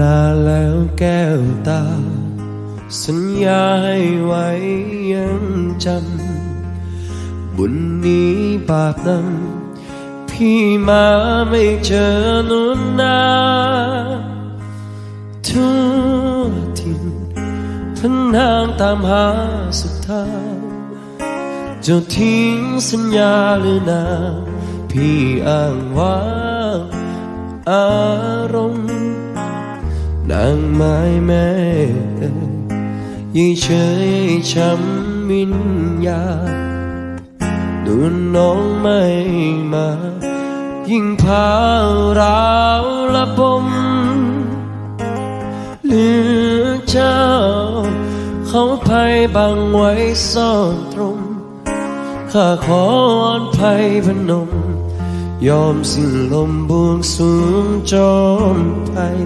ลาแล้วแก้วตา สัญญาให้ไว้ยังจำ บุญนี้บาปนำพี่มาไม่เจอนุนนาทั่วทินพันทางตามหาสุดทางจะทิ้งสัญญาหรือนา พี่อ้างว่างอารมณ์ นางไม้แม่ยิ่งเฉยช้ำวิญญาดูน้องไม่มา ยิ่งพาราวละบมเหลือเจ้า เขาภัยบังไว้ซ่อนตรงข้าขออ่อนภัยพนม ยอมสิ้นลมบวงสูงจอมไทย